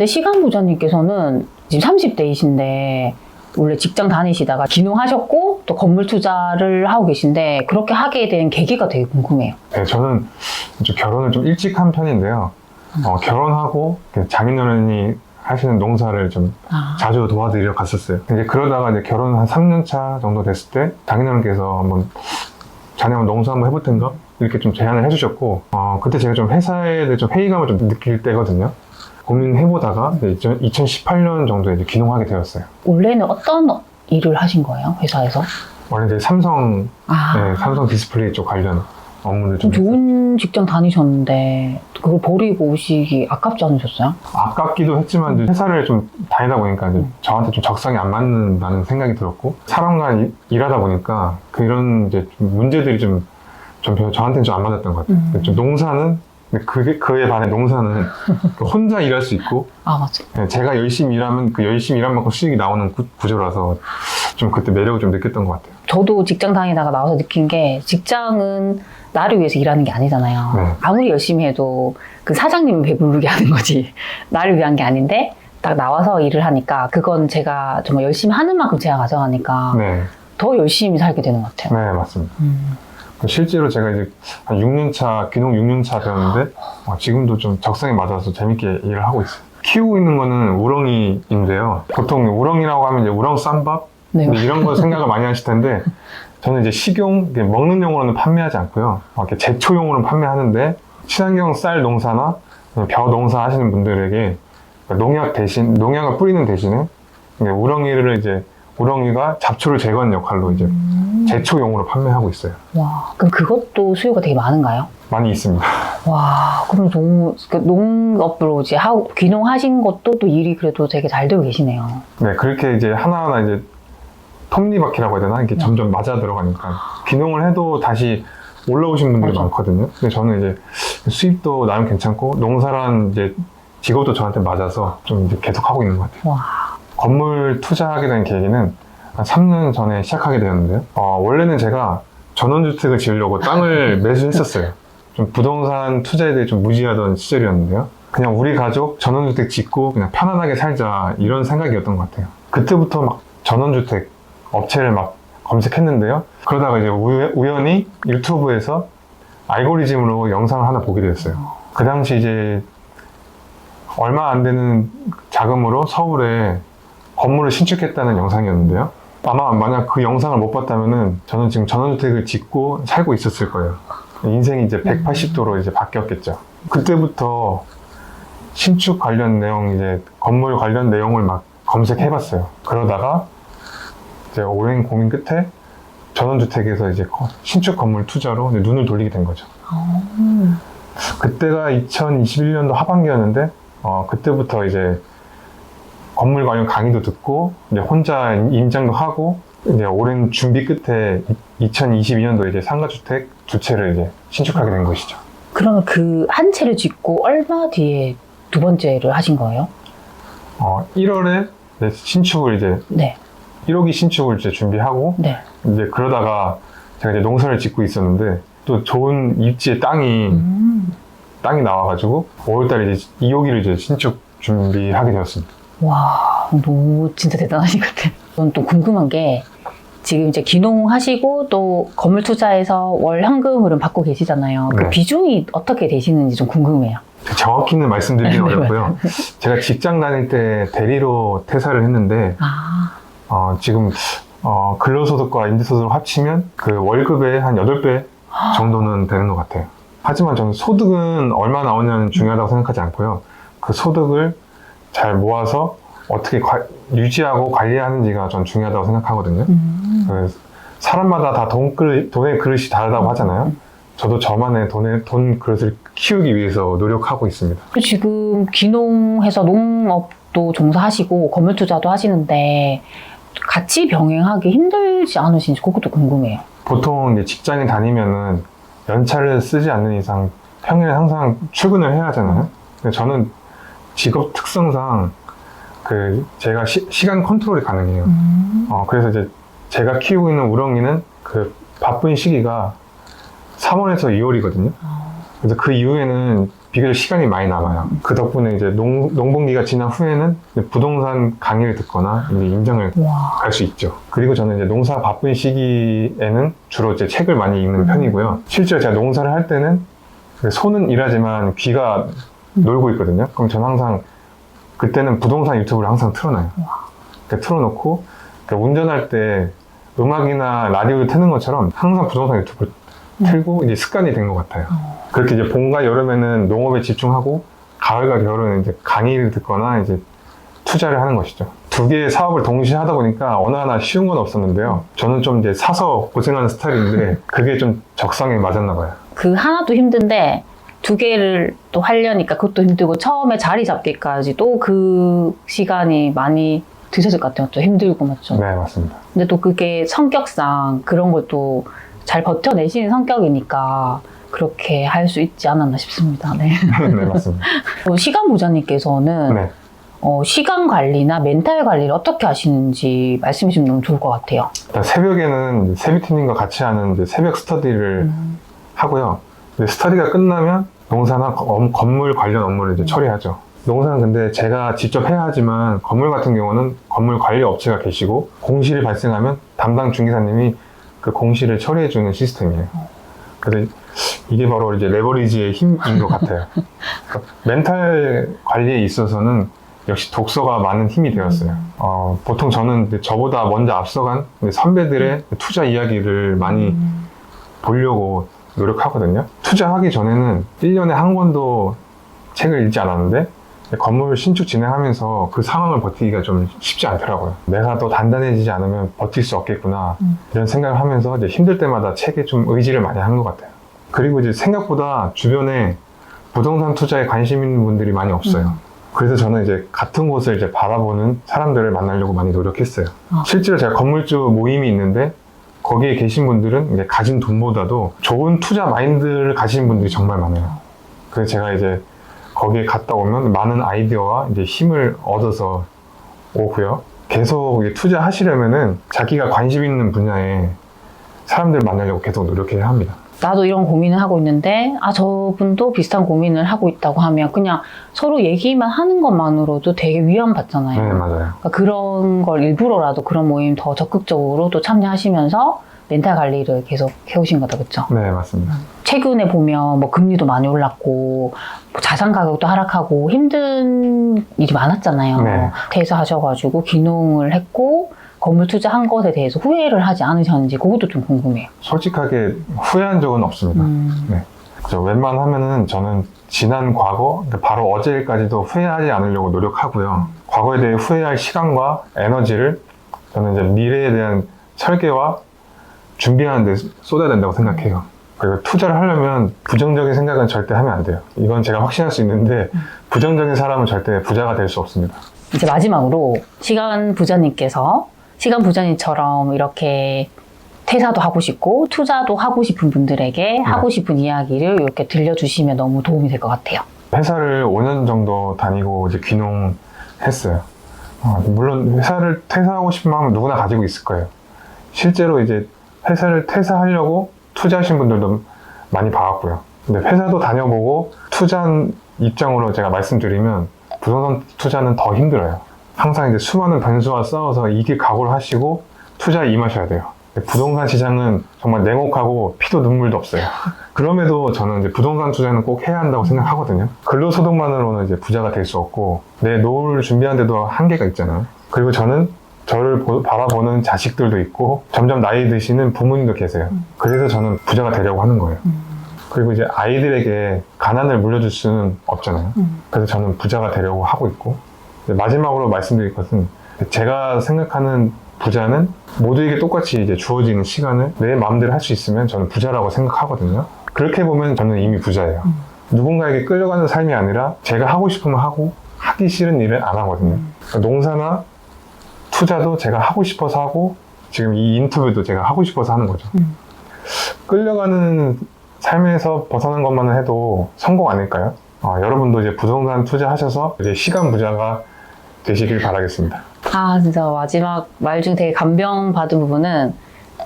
근데 시간 부자님께서는 지금 30대이신데 원래 직장 다니시다가 기농하셨고 또 건물 투자를 하고 계신데 그렇게 하게 된 계기가 되게 궁금해요. 네, 저는 좀 결혼을 좀 일찍 한 편인데요. 어, 결혼하고 그 장인어른이 하시는 농사를 좀 아, 자주 도와드리러 갔었어요. 이제 그러다가 이제 결혼 한 3년 차 정도 됐을 때 장인어른께서 한번 자네 한번 농사 한번 해볼 텐가? 이렇게 좀 제안을 해주셨고, 어, 그때 제가 좀 회사에 대해 좀 회의감을 좀 느낄 때거든요. 고민해보다가 2018년 정도에 이제 귀농하게 되었어요. 원래는 어떤 일을 하신 거예요? 회사에서? 원래 이제 삼성, 아, 네, 삼성 디스플레이 쪽 관련 업무를 좀좀 좋은 직장 다니셨는데 그걸 버리고 오시기 아깝지 않으셨어요? 아깝기도 했지만 이제 회사를 좀 다니다 보니까 이제 저한테 좀 적성이 안 맞는다는 생각이 들었고 사람과 이- 일하다 보니까 그런 이제 좀 문제들이 좀, 좀 저한테는 좀 안 맞았던 것 같아요. 음. 좀 농사는 근데 그게 그에 반해 농사는 혼자 일할 수 있고 아 맞아. 네, 제가 열심히 일하면 그 열심히 일한 만큼 수익이 나오는 구, 구조라서 좀 그때 매력을 좀 느꼈던 것 같아요. 저도 직장 다니다가 나와서 느낀 게 직장은 나를 위해서 일하는 게 아니잖아요. 네. 아무리 열심히 해도 그 사장님을 배부르게 하는 거지. 나를 위한 게 아닌데 딱 나와서 일을 하니까 그건 제가 정말 열심히 하는 만큼 제가 가져가니까 네, 더 열심히 살게 되는 것 같아요. 네 맞습니다. 음. 실제로 제가 이제 한 6년 차, 귀농 6년 차 되었는데 어, 지금도 좀 적성에 맞아서 재밌게 일을 하고 있어요. 키우고 있는 거는 우렁이인데요. 보통 우렁이라고 하면 이제 우렁 쌈밥 네. 뭐 이런 거 생각을 많이 하실 텐데 저는 이제 식용 먹는 용으로는 판매하지 않고요. 어, 이렇게 제초용으로 판매하는데 친환경 쌀 농사나 벼 농사 하시는 분들에게 농약 대신 농약을 뿌리는 대신에 우렁이를 이제 우렁이가 잡초를 제거하는 역할로 이제 음. 제초용으로 판매하고 있어요. 와, 그럼 그것도 수요가 되게 많은가요? 많이 있습니다. 와, 그럼 너무 그 농업으로 이제 하고 귀농하신 것도 또 일이 그래도 되게 잘 되고 계시네요. 네, 그렇게 이제 하나하나 이제 톱니바퀴라고 해야 되나? 이게 네. 점점 맞아 들어가니까. 귀농을 해도 다시 올라오신 분들이 맞아. 많거든요. 근데 저는 이제 수입도 나름 괜찮고, 농사란 이제 직업도 저한테 맞아서 좀 계속 하고 있는 것 같아요. 와, 건물 투자하게 된 계기는 한 3년 전에 시작하게 되었는데요. 어, 원래는 제가 전원주택을 지으려고 땅을 매수했었어요. 좀 부동산 투자에 대해 좀 무지하던 시절이었는데요. 그냥 우리 가족 전원주택 짓고 그냥 편안하게 살자 이런 생각이었던 것 같아요. 그때부터 막 전원주택 업체를 막 검색했는데요. 그러다가 이제 우연- 우연히 유튜브에서 알고리즘으로 영상을 하나 보게 되었어요. 그 당시 이제 얼마 안 되는 자금으로 서울에 건물을 신축했다는 영상이었는데요. 아마 만약 그 영상을 못 봤다면은 저는 지금 전원주택을 짓고 살고 있었을 거예요. 인생이 이제 180도로 이제 바뀌었겠죠. 그때부터 신축 관련 내용 이제 건물 관련 내용을 막 검색해봤어요. 그러다가 이제 오랜 고민 끝에 전원주택에서 이제 거- 신축 건물 투자로 눈을 돌리게 된 거죠. 음. 그때가 2021년도 하반기였는데 어, 그때부터 이제 건물 관련 강의도 듣고 이제 혼자 임장도 하고 이제 오랜 준비 끝에 2022년도 이제 상가주택 두 채를 이제 신축하게 된 것이죠. 그러면 그 한 채를 짓고 얼마 뒤에 두 번째를 하신 거예요? 어, 1월에 신축을 이제 네, 1호기 신축을 이제 준비하고 네. 이제 그러다가 제가 이제 농사를 짓고 있었는데 또 좋은 입지의 땅이 음. 땅이 나와가지고 5월달에 이제 2호기를 이제 신축 준비하게 되었습니다. 와, 너무 진짜 대단하신 것 같아요. 저는 또 궁금한 게 지금 이제 기농하시고 또 건물 투자해서 월 현금 흐름 받고 계시잖아요. 그 네. 비중이 어떻게 되시는지 좀 궁금해요. 정확히는 말씀드리기 네, 어렵고요. 제가 직장 다닐 때 대리로 퇴사를 했는데 아, 어, 지금 어, 근로소득과 임대소득을 합치면 그 월급의 한 8배 정도는 되는 것 같아요. 하지만 저는 소득은 얼마 나오냐는 중요하다고 생각하지 않고요. 그 소득을 잘 모아서 어떻게 관- 유지하고 관리하는지가 전 중요하다고 생각하거든요. 음. 그 사람마다 다 돈 그릇, 돈의 그릇이 다르다고 하잖아요. 저도 저만의 돈의, 돈 그릇을 키우기 위해서 노력하고 있습니다. 그 지금 기농해서 농업도 종사하시고 건물 투자도 하시는데 같이 병행하기 힘들지 않으신지 그것도 궁금해요. 보통 이제 직장에 다니면은 연차를 쓰지 않는 이상 평일에 항상 출근을 해야 하잖아요. 근데 저는 직업 특성상 그 제가 시, 간 컨트롤이 가능해요. 음. 어, 그래서 이제 제가 키우고 있는 우렁이는 그 바쁜 시기가 3월에서 2월이거든요. 아, 그래서 그 이후에는 비교적 시간이 많이 남아요. 그 덕분에 이제 농, 농번기가 지난 후에는 부동산 강의를 듣거나 이제 임장을 와. 갈수 있죠. 그리고 저는 이제 농사 바쁜 시기에는 주로 이제 책을 많이 읽는 편이고요. 실제로 제가 농사를 할 때는 손은 일하지만 귀가 놀고 있거든요. 그럼 저는 항상 그때는 부동산 유튜브를 항상 틀어놔요. 그러니까 틀어놓고 그러니까 운전할 때 음악이나 라디오를 트는 것처럼 항상 부동산 유튜브를 틀고 이제 습관이 된 것 같아요. 그렇게 이제 봄과 여름에는 농업에 집중하고 가을과 겨울은 이제 강의를 듣거나 이제 투자를 하는 것이죠. 두 개의 사업을 동시에 하다 보니까 어느 하나 쉬운 건 없었는데요. 저는 좀 이제 사서 고생하는 스타일인데 그게 좀 적성에 맞았나 봐요. 그 하나도 힘든데 두 개를 또 하려니까 그것도 힘들고 처음에 자리 잡기까지도 그 시간이 많이 드셨을 것 같아요. 또 힘들고 맞죠. 네, 맞습니다. 근데 또 그게 성격상 그런 것도 잘 버텨내시는 성격이니까 그렇게 할 수 있지 않았나 싶습니다. 네. 네, 맞습니다. 또 시간 부자님께서는 네. 어, 시간 관리나 멘탈 관리를 어떻게 하시는지 말씀해 주시면 너무 좋을 것 같아요. 새벽에는 세비티님과 같이 하는 새벽 스터디를 음. 하고요. 근데 스터디가 끝나면 농사나 거- 건물 관련 업무를 이제 처리하죠. 농사는 근데 제가 직접 해야 하지만 건물 같은 경우는 건물 관리 업체가 계시고 공실이 발생하면 담당 중개사님이 그 공실을 처리해주는 시스템이에요. 그래서 이게 바로 이제 레버리지의 힘인 것 같아요. 그러니까 멘탈 관리에 있어서는 역시 독서가 많은 힘이 되었어요. 어, 보통 저는 저보다 먼저 앞서간 선배들의 투자 이야기를 많이 음. 보려고 노력하거든요. 투자하기 전에는 1년에 한 권도 책을 읽지 않았는데 건물 신축 진행하면서 그 상황을 버티기가 좀 쉽지 않더라고요. 내가 더 단단해지지 않으면 버틸 수 없겠구나. 음. 이런 생각을 하면서 이제 힘들 때마다 책에 좀 의지를 많이 한 것 같아요. 그리고 이제 생각보다 주변에 부동산 투자에 관심 있는 분들이 많이 없어요. 음. 그래서 저는 이제 같은 곳을 이제 바라보는 사람들을 만나려고 많이 노력했어요. 아. 실제로 제가 건물주 모임이 있는데 거기에 계신 분들은 이제 가진 돈보다도 좋은 투자 마인드를 가진 분들이 정말 많아요. 그래서 제가 이제 거기에 갔다 오면 많은 아이디어와 이제 힘을 얻어서 오고요. 계속 투자하시려면은 자기가 관심 있는 분야에 사람들 만나려고 계속 노력해야 합니다. 나도 이런 고민을 하고 있는데 아 저분도 비슷한 고민을 하고 있다고 하면 그냥 서로 얘기만 하는 것만으로도 되게 위안 받잖아요. 네, 맞아요. 그러니까 그런 걸 일부러라도 그런 모임 더 적극적으로 또 참여하시면서 멘탈 관리를 계속 해오신 거다, 그렇죠? 네, 맞습니다. 최근에 보면 뭐 금리도 많이 올랐고 뭐 자산 가격도 하락하고 힘든 일이 많았잖아요. 네. 퇴사하셔가지고 귀농을 했고 건물 투자한 것에 대해서 후회를 하지 않으셨는지 그것도 좀 궁금해요. 솔직하게 후회한 적은 없습니다. 음. 저 웬만하면은 저는 지난 과거, 그러니까 바로 어제까지도 후회하지 않으려고 노력하고요. 과거에 대해 후회할 시간과 에너지를 저는 이제 미래에 대한 설계와 준비하는 데 쏟아야 된다고 생각해요. 그리고 투자를 하려면 부정적인 생각은 절대 하면 안 돼요. 이건 제가 확신할 수 있는데 부정적인 사람은 절대 부자가 될 수 없습니다. 이제 마지막으로 시간 부자님께서 시간 부자님처럼 이렇게 퇴사도 하고 싶고 투자도 하고 싶은 분들에게 하고 싶은 이야기를 이렇게 들려주시면 너무 도움이 될 것 같아요. 회사를 5년 정도 다니고 이제 귀농했어요. 어, 물론 회사를 퇴사하고 싶은 마음은 누구나 가지고 있을 거예요. 실제로 이제 회사를 퇴사하려고 투자하신 분들도 많이 봐왔고요. 근데 회사도 다녀보고 투자한 입장으로 제가 말씀드리면 부동산 투자는 더 힘들어요. 항상 이제 수많은 변수와 싸워서 이길 각오를 하시고 투자에 임하셔야 돼요. 부동산 시장은 정말 냉혹하고 피도 눈물도 없어요. 그럼에도 저는 이제 부동산 투자는 꼭 해야 한다고 생각하거든요. 근로소득만으로는 이제 부자가 될 수 없고 내 노후를 준비하는데도 한계가 있잖아요. 그리고 저는 저를 보- 바라보는 자식들도 있고 점점 나이 드시는 부모님도 계세요. 그래서 저는 부자가 되려고 하는 거예요. 그리고 이제 아이들에게 가난을 물려줄 수는 없잖아요. 그래서 저는 부자가 되려고 하고 있고 마지막으로 말씀드릴 것은 제가 생각하는 부자는 모두에게 똑같이 이제 주어지는 시간을 내 마음대로 할 수 있으면 저는 부자라고 생각하거든요. 그렇게 보면 저는 이미 부자예요. 누군가에게 끌려가는 삶이 아니라 제가 하고 싶으면 하고 하기 싫은 일을 안 하거든요. 그러니까 농사나 투자도 제가 하고 싶어서 하고 지금 이 인터뷰도 제가 하고 싶어서 하는 거죠. 음. 끌려가는 삶에서 벗어난 것만은 해도 성공 아닐까요? 어, 여러분도 이제 부동산 투자하셔서 이제 시간 부자가 되시길 바라겠습니다. 아 진짜 마지막 말중 되게 감명 받은 부분은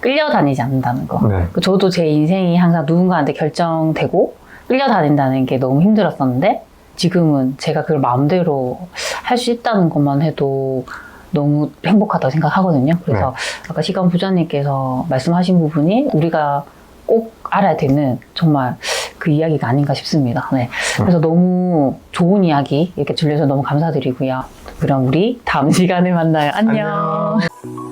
끌려다니지 않는다는 거. 네. 그 저도 제 인생이 항상 누군가한테 결정되고 끌려다닌다는 게 너무 힘들었었는데 지금은 제가 그걸 마음대로 할 수 있다는 것만 해도 너무 행복하다고 생각하거든요. 그래서 아까 시간 부자님께서 말씀하신 부분이 우리가 꼭 알아야 되는 정말 그 이야기가 아닌가 싶습니다. 네. 그래서 너무 좋은 이야기 이렇게 들려서 너무 감사드리고요. 그럼 우리 다음 시간에 만나요. 안녕. 안녕.